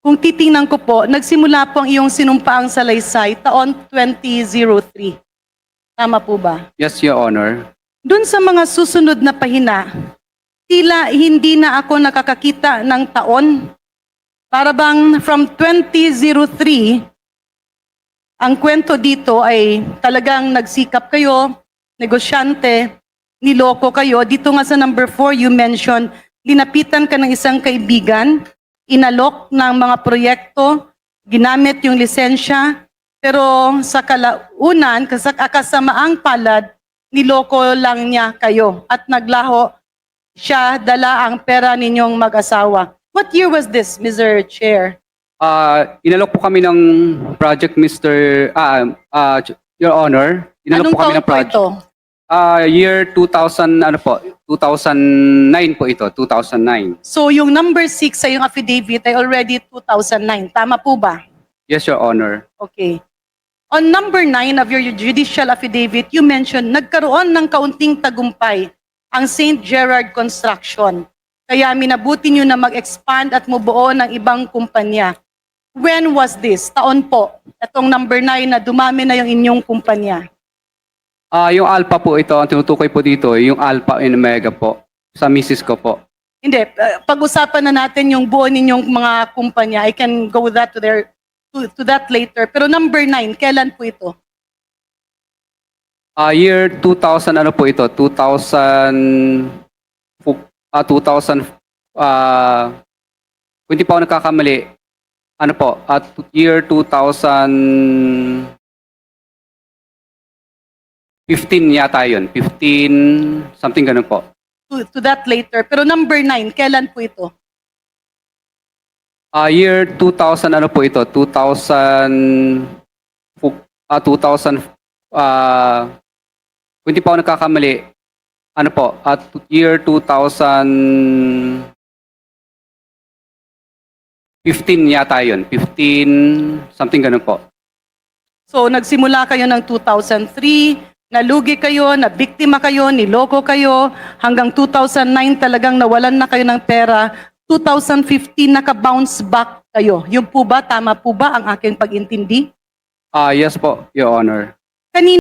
Kung titingnan ko po, nagsimula po ang iyong sinumpaang salaysay taon 2003. Tama po ba? Yes, Your Honor. Doon sa mga susunod na pahina, tila hindi na ako nakakakita ng taon. Para bang from 2003, ang kwento dito ay talagang nagsikap kayo, negosyante, niloko kayo. Dito nga sa number 4, you mentioned, linapitan ka ng isang kaibigan, inalok ng mga proyekto, ginamit yung lisensya, pero sa kalaunan, kas- kasamaang palad, niloko lang niya kayo at naglaho siya dala ang pera ninyong mag-asawa. What year was this, Mr. Chair? Ah, inalok po kami ng project, Mr. Ah, ah, Your Honor. Inalok Anong po kami ng project. ito? Ah, year 2000, ano po, 2009 po ito, 2009. So yung number 6 sa yung affidavit ay already 2009. Tama po ba? Yes, Your Honor. Okay. On number 9 of your judicial affidavit, you mentioned nagkaroon ng kaunting tagumpay ang St. Gerard Construction. Kaya minabuti nyo na mag-expand at mubuo ng ibang kumpanya. When was this? Taon po. Itong number 9 na dumami na yung inyong kumpanya. Ah, yung Alpha po ito, ang tinutukoy po dito, yung Alpha and Omega po, sa misis ko po. Hindi, uh, pag-usapan na natin yung buo ninyong mga kumpanya. I can go that to their to, to that later. Pero number 9, kailan po ito? Ah, year 2000, ano po ito, 2000, fu- ah, 2000, ah, hindi pa ako nagkakamali, ano po, at year 2000, 15 yata yun. 15, something ganun po. To, to that later. Pero number 9, kailan po ito? Ah, year 2000, ano po ito, 2000, fu- ah, 2000, ah, kung hindi pa ako nagkakamali, ano po, at year 2000, 15 yata yun. 15, something ganun po. So nagsimula kayo ng 2003, nalugi kayo, nabiktima kayo, niloko kayo, hanggang 2009 talagang nawalan na kayo ng pera. 2015 naka-bounce back kayo. Yung po ba, tama po ba ang aking pag-intindi? Ah, yes po, Your Honor. Kanina